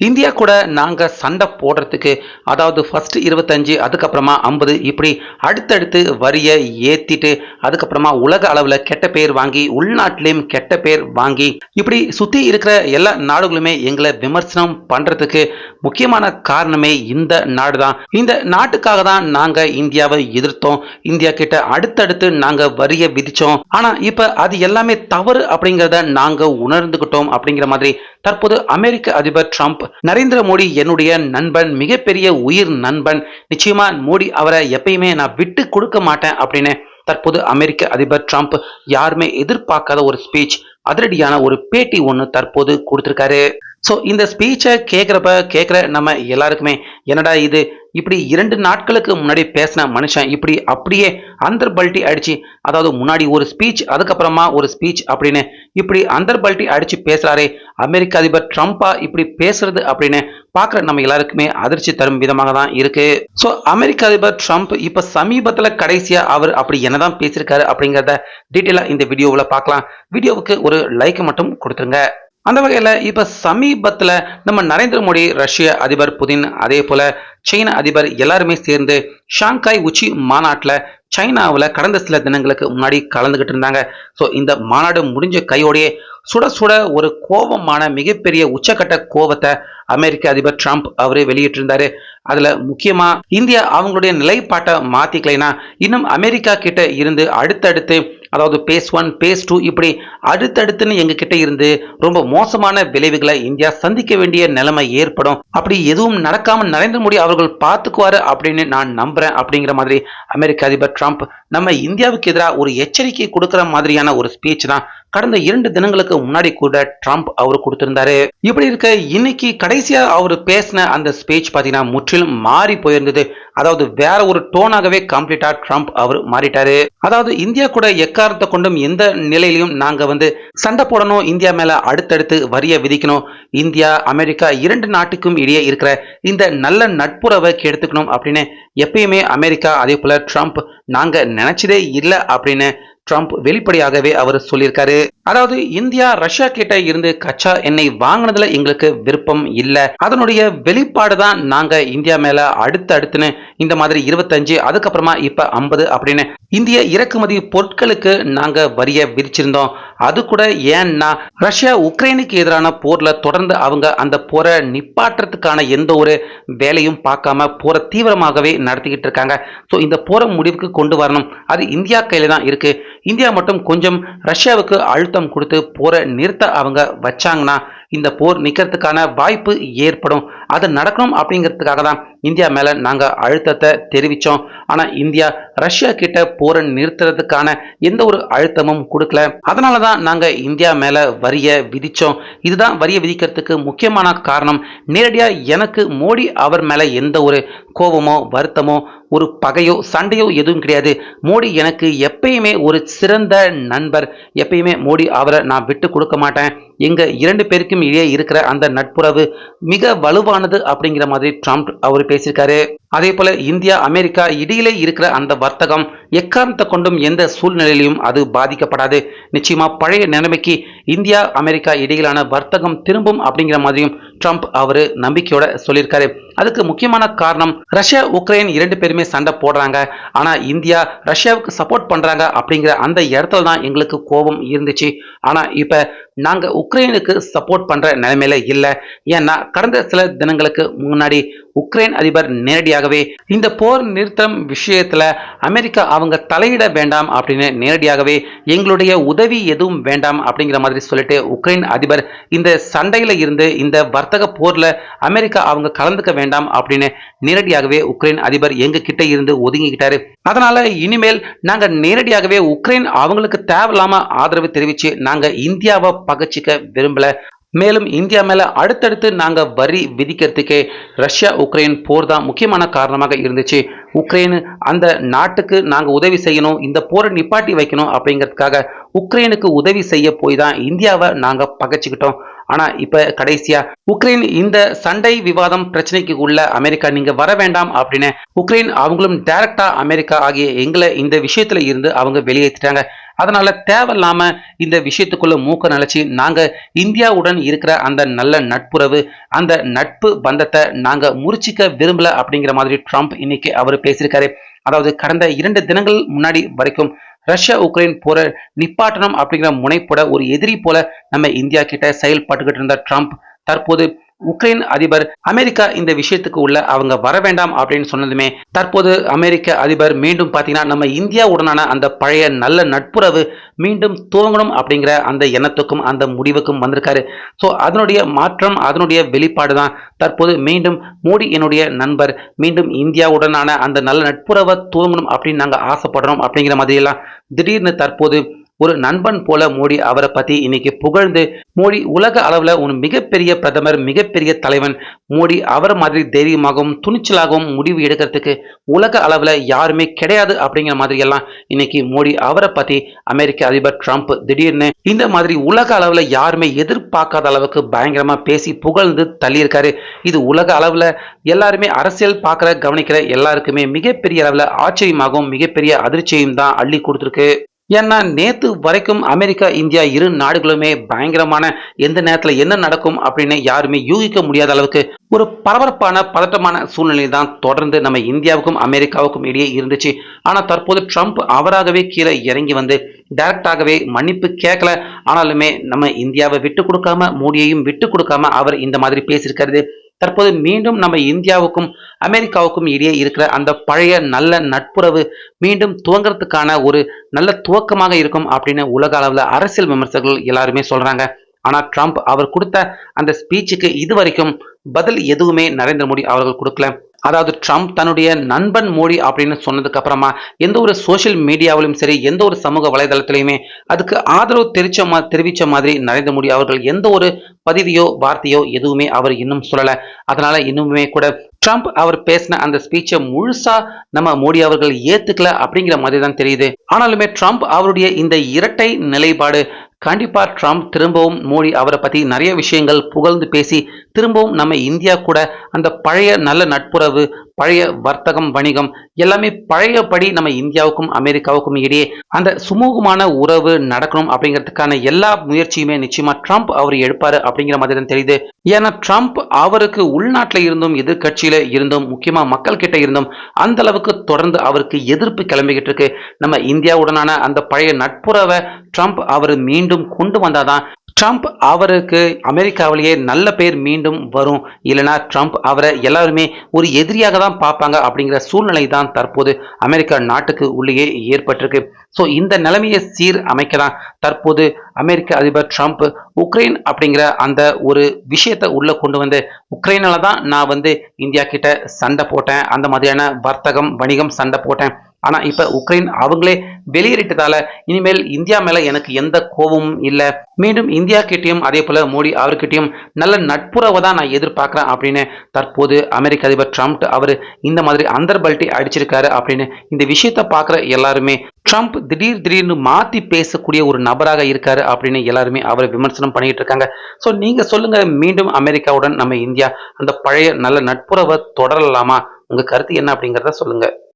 India கூட நாங்க சண்டை போடுறதுக்கு அதாவது ஃபர்ஸ்ட் இருபத்தஞ்சு அதுக்கப்புறமா ஐம்பது இப்படி அடுத்தடுத்து வரியை ஏத்திட்டு அதுக்கப்புறமா உலக அளவில் கெட்ட பேர் வாங்கி உள்நாட்டிலையும் கெட்ட பேர் வாங்கி இப்படி சுத்தி இருக்கிற எல்லா நாடுகளுமே எங்களை விமர்சனம் பண்றதுக்கு முக்கியமான காரணமே இந்த நாடு தான் இந்த நாட்டுக்காக தான் நாங்க இந்தியாவை எதிர்த்தோம். இந்தியா கிட்ட அடுத்தடுத்து நாங்க வரியை விதிச்சோம். ஆனா இப்ப அது எல்லாமே தவறு அப்படிங்கிறத நாங்க உணர்ந்துகிட்டோம் அப்படிங்கிற மாதிரி தற்போது அமெரிக்க அதிபர் ட்ரம்ப் நரேந்திர மோடி என்னுடைய நண்பன் மிகப்பெரிய உயிர் நண்பன். நிச்சயமா மோடி அவரை எப்பயுமே நான் விட்டு கொடுக்க மாட்டேன் அப்படின்னு தற்போது அமெரிக்க அதிபர் ட்ரம்ப் யாருமே எதிர்பார்க்காத ஒரு ஸ்பீச் அதிரடியான ஒரு பேட்டி ஒன்று தற்போது கொடுத்திருக்காரு. ஸோ இந்த ஸ்பீச்சை கேட்குறப்ப கேட்குற நம்ம எல்லாருக்குமே என்னடா இது? இப்படி இரண்டு நாட்களுக்கு முன்னாடி பேசின மனுஷன் இப்படி அப்படியே அந்தர் பல்ட்டி அடிச்சு அதாவது முன்னாடி ஒரு ஸ்பீச் அதுக்கப்புறமா ஒரு ஸ்பீச் அப்படின்னு இப்படி அந்தர் பல்ட்டி அடிச்சு பேசுறாரே அமெரிக்க அதிபர் ட்ரம்ப்பா இப்படி பேசுறது அப்படின்னு பார்க்குற நம்ம எல்லாருக்குமே அதிர்ச்சி தரும் விதமாக தான் இருக்கு. ஸோ அமெரிக்க அதிபர் ட்ரம்ப் இப்போ சமீபத்தில் கடைசியாக அவர் அப்படி என்னதான் பேசியிருக்காரு அப்படிங்கிறத டீட்டெயிலாக இந்த வீடியோவில் பார்க்கலாம் வீடியோவுக்கு ஒரு லைக் மட்டும் கொடுத்துருங்க. அந்த வகையில் இப்போ சமீபத்தில் நம்ம நரேந்திர மோடி ரஷ்ய அதிபர் புதின் அதே போல் சீன அதிபர் எல்லாருமே சேர்ந்து ஷாங்காய் உச்சி மாநாட்டில் சைனாவில் கடந்த சில தினங்களுக்கு முன்னாடி கலந்துக்கிட்டு இருந்தாங்க. ஸோ இந்த மாநாடு முடிஞ்ச கையோடையே சுட சுட ஒரு கோபமான மிகப்பெரிய உச்சக்கட்ட கோபத்தை அமெரிக்க அதிபர் ட்ரம்ப் அவரே வெளியிட்டிருந்தாரு. அதில் முக்கியமாக இந்தியா அவங்களுடைய நிலைப்பாட்டை மாற்றிக்கலைன்னா இன்னும் அமெரிக்கா கிட்ட இருந்து அடுத்தடுத்து அதாவது பேஸ் ஒன் பேஸ் டூ இப்படி அடுத்தடுத்துன்னு எங்ககிட்ட இருந்து ரொம்ப மோசமான விளைவுகளை இந்தியா சந்திக்க வேண்டிய நிலைமை ஏற்படும். அப்படி எதுவும் நடக்காம நரேந்திர மோடி அவர்கள் பார்த்துக்குவாரு அப்படின்னு நான் நம்புறேன் அப்படிங்கிற மாதிரி அமெரிக்க அதிபர் ட்ரம்ப் நம்ம இந்தியாவுக்கு எதிராக ஒரு எச்சரிக்கை கொடுக்கிற மாதிரியான ஒரு ஸ்பீச் தான் கடந்த இரண்டு தினங்களுக்கு முன்னாடி கூட ட்ரம்ப் அவர் கொடுத்திருந்தாரு. இப்படி இருக்க இன்னைக்கு கடைசியா அவர் பேசின அந்த ஸ்பீச் பார்த்தீங்கன்னா முற்றிலும் மாறி போயிருந்தது. அதாவது வேற ஒரு டோனாகவே கம்ப்ளீட்டா ட்ரம்ப் அவர் மாறிட்டாரு. அதாவது இந்தியா கூட எக்காரத்தை கொண்டும் எந்த நிலையிலையும் நாங்க வந்து சண்டை போடணும் இந்தியா மேல அடுத்தடுத்து வரிய விதிக்கணும். இந்தியா அமெரிக்கா இரண்டு நாட்டுக்கும் இடையே இருக்கிற இந்த நல்ல நட்புறவை கெடுத்துக்கணும் அப்படின்னு எப்பயுமே அமெரிக்கா அதே போல ட்ரம்ப் நாங்க நினைச்சதே இல்லை அப்படின்னு ட்ரம்ப் வெளிப்படையாகவே அவர் சொல்லியிருக்காரு. அதாவது இந்தியா ரஷ்யா கிட்ட இருந்து கச்சா எண்ணெய் வாங்கினதுல எங்களுக்கு விருப்பம் இல்லை. அதனுடைய வெளிப்பாடு தான் நாங்க இந்தியா மேல அடுத்து அடுத்துன்னு இந்த மாதிரி இருபத்தஞ்சு அதுக்கப்புறமா இப்ப ஐம்பது அப்படின்னு இந்திய இறக்குமதி பொருட்களுக்கு நாங்க வரிய விதிச்சிருந்தோம். அது கூட ஏன்னா ரஷ்யா உக்ரைனுக்கு எதிரான போர்ல தொடர்ந்து அவங்க அந்த போரை நிப்பாட்டுறதுக்கான எந்த ஒரு வேலையும் பார்க்காம போரை தீவிரமாகவே நடத்திக்கிட்டு இருக்காங்க. ஸோ இந்த போரை முடிவுக்கு கொண்டு வரணும். அது இந்தியா கையில தான் இருக்கு. இந்தியா மட்டும் கொஞ்சம் ரஷ்யாவுக்கு அழுத்தம் கொடுத்து போரை நிறுத்த அவங்க வச்சாங்கன்னா இந்த போர் நிற்கிறதுக்கான வாய்ப்பு ஏற்படும். அது நடக்கணும் அப்படிங்கிறதுக்காக தான் இந்தியா மேலே நாங்கள் அழுத்தத்தை தெரிவித்தோம் ஆனால் இந்தியா ரஷ்யா கிட்ட போரை நிறுத்துறதுக்கான எந்த ஒரு அழுத்தமும் கொடுக்கல. அதனால தான் நாங்கள் இந்தியா மேலே வரிய விதித்தோம் இதுதான் வரிய விதிக்கிறதுக்கு முக்கியமான காரணம். நேரடியாக எனக்கு மோடி அவர் மேலே எந்த ஒரு கோபமோ வருத்தமோ ஒரு பகையோ சண்டையோ எதுவும் கிடையாது. மோடி எனக்கு எப்பயுமே ஒரு சிறந்த நண்பர். எப்பயுமே மோடி அவரை நான் விட்டு கொடுக்க மாட்டேன். எங்க இரண்டு பேருக்கும் இடையே இருக்கிற அந்த நட்புறவு மிக வலுவானது அப்படிங்கிற மாதிரி ட்ரம்ப் அவர் பேசியிருக்காரு அதே போல இந்தியா அமெரிக்கா இடையிலே இருக்கிற அந்த வர்த்தகம் எக்காரணத்தை கொண்டும் எந்த சூழ்நிலையிலும் அது பாதிக்கப்படாது. நிச்சயமா பழைய நிலைமைக்கு இந்தியா அமெரிக்கா இடையிலான வர்த்தகம் திரும்பும் அப்படிங்கிற மாதிரியும் ட்ரம்ப் அவரு நம்பிக்கையோட சொல்லியிருக்காரு. அதுக்கு முக்கியமான காரணம் ரஷ்யா உக்ரைன் இரண்டு பேருமே சண்டை போடுறாங்க. ஆனா இந்தியா ரஷ்யாவுக்கு சப்போர்ட் பண்றாங்க அப்படிங்கிற அந்த இடத்துல தான் எங்களுக்கு கோபம் இருந்துச்சு. ஆனா இப்ப நாங்க உக்ரைனுக்கு சப்போர்ட் பண்ற நிலைமையில இல்லை. ஏன்னா கடந்த சில தினங்களுக்கு முன்னாடி உக்ரைன் அதிபர் நேரடியாக ஆகவே இந்த போர் நிறுத்தம் விஷயத்துல அமெரிக்கா அவங்க தலையிட வேண்டாம் அப்படின்னு நேரடியாகவே எங்களுடைய உதவி எதுவும் வேண்டாம் அப்படிங்கிற மாதிரி சொல்லிட்டு உக்ரைன் அதிபர் இந்த சண்டையில இருந்து இந்த வர்த்தக போர்ல அமெரிக்கா அவங்க கலந்துக்க வேண்டாம் அப்படின்னு நேரடியாகவே உக்ரைன் அதிபர் எங்க கிட்ட இருந்து ஒதுங்கிக்கிட்டாரு. அதனால இனிமேல் நாங்க நேரடியாகவே உக்ரைன் அவங்களுக்கு தேவையில்லாம ஆதரவு தெரிவிச்சு நாங்க இந்தியாவை பகச்சிக்க விரும்பல. மேலும் இந்தியா மேல அடுத்தடுத்து நாங்க வரி விதிக்கிறதுக்கே ரஷ்யா உக்ரைன் போர் தான் முக்கியமான காரணமாக இருந்துச்சு. உக்ரைனு அந்த நாட்டுக்கு நாங்க உதவி செய்யணும் இந்த போரை நிப்பாட்டி வைக்கணும் அப்படிங்கிறதுக்காக உக்ரைனுக்கு உதவி செய்ய போய் தான் இந்தியாவை நாங்க பகைச்சிக்கிட்டோம். ஆனா இப்ப கடைசியா உக்ரைன் இந்த சண்டை விவாதம் பிரச்சனைக்கு உள்ள அமெரிக்கா நீங்க வர வேண்டாம் அப்படின்னு உக்ரைன் அவங்களும் டைரக்டா அமெரிக்கா ஆகிய எங்களை இந்த விஷயத்துல இருந்து அவங்க வெளியேற்றிட்டாங்க. அதனால தேவையில்லாம இந்த விஷயத்துக்குள்ள மூக்க நினைச்சு நாங்க இந்தியாவுடன் இருக்கிற அந்த நல்ல நட்புறவு அந்த நட்பு பந்தத்தை நாங்க முறிச்சிக்க விரும்பல அப்படிங்கிற மாதிரி ட்ரம்ப் இன்னைக்கு அவர் பேசியிருக்காரு. அதாவது கடந்த இரண்டு தினங்கள் முன்னாடி வரைக்கும் ரஷ்யா உக்ரைன் போற நிப்பாட்டனம் அப்படிங்கிற முனைப்போட ஒரு எதிரி போல நம்ம இந்தியா கிட்ட செயல்பட்டுக்கிட்டு இருந்த ட்ரம்ப் தற்போது உக்ரைன் அதிபர் அமெரிக்கா இந்த விஷயத்துக்கு உள்ள அவங்க வர வேண்டாம் அப்படின்னு சொன்னதுமே தற்போது அமெரிக்க அதிபர் மீண்டும் பார்த்தீங்கன்னா நம்ம இந்தியாவுடனான அந்த பழைய நல்ல நட்புறவு மீண்டும் துவங்கணும் அப்படிங்கிற அந்த எண்ணத்துக்கும் அந்த முடிவுக்கும் வந்திருக்காரு. ஸோ அதனுடைய மாற்றம் அதனுடைய வெளிப்பாடு தான் தற்போது மீண்டும் மோடி என்னுடைய நண்பர் மீண்டும் இந்தியாவுடனான அந்த நல்ல நட்புறவை துவங்கணும் அப்படின்னு நாங்கள் ஆசைப்படுறோம் அப்படிங்கிற மாதிரியெல்லாம் திடீர்னு தற்போது ஒரு நண்பன் போல மோடி அவரை பத்தி இன்னைக்கு புகழ்ந்து மோடி உலக அளவுல ஒரு மிகப்பெரிய பிரதமர் மிகப்பெரிய தலைவன் மோடி அவரை மாதிரி தைரியமாகவும் துணிச்சலாகவும் முடிவு எடுக்கிறதுக்கு உலக அளவுல யாருமே கிடையாது அப்படிங்கிற மாதிரி எல்லாம் இன்னைக்கு மோடி அவரை பத்தி அமெரிக்க அதிபர் ட்ரம்ப் திடீர்னு இந்த மாதிரி உலக அளவுல யாருமே எதிர்பார்க்காத அளவுக்கு பயங்கரமா பேசி புகழ்ந்து தள்ளியிருக்காரு. இது உலக அளவுல எல்லாருமே அரசியல் பார்க்குற கவனிக்கிற எல்லாருக்குமே மிகப்பெரிய அளவில் ஆச்சரியமாகவும் மிகப்பெரிய அதிர்ச்சியும் தான் அள்ளி கொடுத்துருக்கு. ஏன்னா நேத்து வரைக்கும் அமெரிக்கா இந்தியா இரு நாடுகளுமே பயங்கரமான எந்த நேரத்தில் என்ன நடக்கும் அப்படின்னு யாருமே யூகிக்க முடியாத அளவுக்கு ஒரு பரபரப்பான பதட்டமான சூழ்நிலை தான் தொடர்ந்து நம்ம இந்தியாவுக்கும் அமெரிக்காவுக்கும் இடையே இருந்துச்சு. ஆனால் தற்போது ட்ரம்ப் அவராகவே கீழே இறங்கி வந்து டைரக்டாகவே மன்னிப்பு கேட்கல ஆனாலுமே நம்ம இந்தியாவை விட்டு கொடுக்காம மோடியையும் விட்டு கொடுக்காம அவர் இந்த மாதிரி பேசியிருக்கிறது தற்போது மீண்டும் நம்ம இந்தியாவுக்கும் அமெரிக்காவுக்கும் இடையே இருக்கிற அந்த பழைய நல்ல நட்புறவு மீண்டும் துவங்கிறதுக்கான ஒரு நல்ல துவக்கமாக இருக்கும் அப்படின்னு உலக அளவில் அரசியல் விமர்சகர்கள் எல்லாருமே சொல்றாங்க. ஆனா ட்ரம்ப் அவர் கொடுத்த அந்த ஸ்பீச்சுக்கு இதுவரைக்கும் பதில் எதுவுமே நரேந்திர மோடி அவர்கள் கொடுக்கல. அதாவது ட்ரம்ப் தன்னுடைய நண்பன் மோடி அப்படின்னு சொன்னதுக்கு அப்புறமா எந்த ஒரு சோஷியல் மீடியாவிலும் சரி எந்த ஒரு சமூக வலைதளத்திலையுமே அதுக்கு ஆதரவு தெரிவிச்ச மா தெரிவித்த மாதிரி நரேந்திர மோடி அவர்கள் எந்த ஒரு பதிவியோ வார்த்தையோ எதுவுமே அவர் இன்னும் சொல்லலை. அதனால இன்னுமே கூட ட்ரம்ப் அவர் பேசின அந்த ஸ்பீச்சை முழுசா நம்ம மோடி அவர்கள் ஏத்துக்கல அப்படிங்கிற மாதிரி தான் தெரியுது. ஆனாலுமே ட்ரம்ப் அவருடைய இந்த இரட்டை நிலைப்பாடு கண்டிப்பா ட்ரம்ப் திரும்பவும் மோடி அவரை பத்தி நிறைய விஷயங்கள் புகழ்ந்து பேசி திரும்பவும் நம்ம இந்தியா கூட அந்த பழைய நல்ல நட்புறவு பழைய வர்த்தகம் வணிகம் எல்லாமே பழையபடி நம்ம இந்தியாவுக்கும் அமெரிக்காவுக்கும் இடையே அந்த சுமூகமான உறவு நடக்கணும் அப்படிங்கிறதுக்கான எல்லா முயற்சியுமே நிச்சயமா ட்ரம்ப் அவர் எடுப்பாரு அப்படிங்கிற மாதிரி தான் தெரியுது. ஏன்னா ட்ரம்ப் அவருக்கு உள்நாட்டில் இருந்தும் எதிர்கட்சியில இருந்தும் முக்கியமா மக்கள் கிட்ட இருந்தும் அந்த அளவுக்கு தொடர்ந்து அவருக்கு எதிர்ப்பு கிளம்பிக்கிட்டு இருக்கு. நம்ம இந்தியாவுடனான அந்த பழைய நட்புறவை ட்ரம்ப் அவர் மீண்டும் கொண்டு வந்தாதான் ட்ரம்ப் அவருக்கு அமெரிக்காவிலேயே நல்ல பேர் மீண்டும் வரும். இல்லைனா ட்ரம்ப் அவரை எல்லாருமே ஒரு எதிரியாக தான் பார்ப்பாங்க அப்படிங்கிற சூழ்நிலை தான் தற்போது அமெரிக்கா நாட்டுக்கு உள்ளேயே ஏற்பட்டிருக்கு. ஸோ இந்த நிலைமையை சீர் அமைக்க தான் தற்போது அமெரிக்க அதிபர் ட்ரம்ப் உக்ரைன் அப்படிங்கிற அந்த ஒரு விஷயத்தை உள்ளே கொண்டு வந்து உக்ரைனால தான் நான் வந்து இந்தியா கிட்ட சண்டை போட்டேன். அந்த மாதிரியான வர்த்தகம் வணிகம் சண்டை போட்டேன். ஆனா இப்ப உக்ரைன் அவங்களே வெளியேறிட்டதால இனிமேல் இந்தியா மேல எனக்கு எந்த கோபமும் இல்லை. மீண்டும் இந்தியா கிட்டேயும் அதே போல மோடி அவர்கிட்டயும் நல்ல நட்புறவை தான் நான் எதிர்பார்க்கிறேன் அப்படின்னு தற்போது அமெரிக்க அதிபர் ட்ரம்ப் அவர் இந்த மாதிரி அந்தர்பல்ட்டி அடிச்சிருக்காரு அப்படின்னு இந்த விஷயத்த பார்க்குற எல்லாருமே ட்ரம்ப் திடீர் திடீர்னு மாத்தி பேசக்கூடிய ஒரு நபராக இருக்காரு அப்படின்னு எல்லாருமே அவரை விமர்சனம் பண்ணிட்டு இருக்காங்க. ஸோ நீங்க சொல்லுங்க மீண்டும் அமெரிக்காவுடன் நம்ம இந்தியா அந்த பழைய நல்ல நட்புறவை தொடரலாமா? உங்க கருத்து என்ன அப்படிங்கிறத சொல்லுங்க.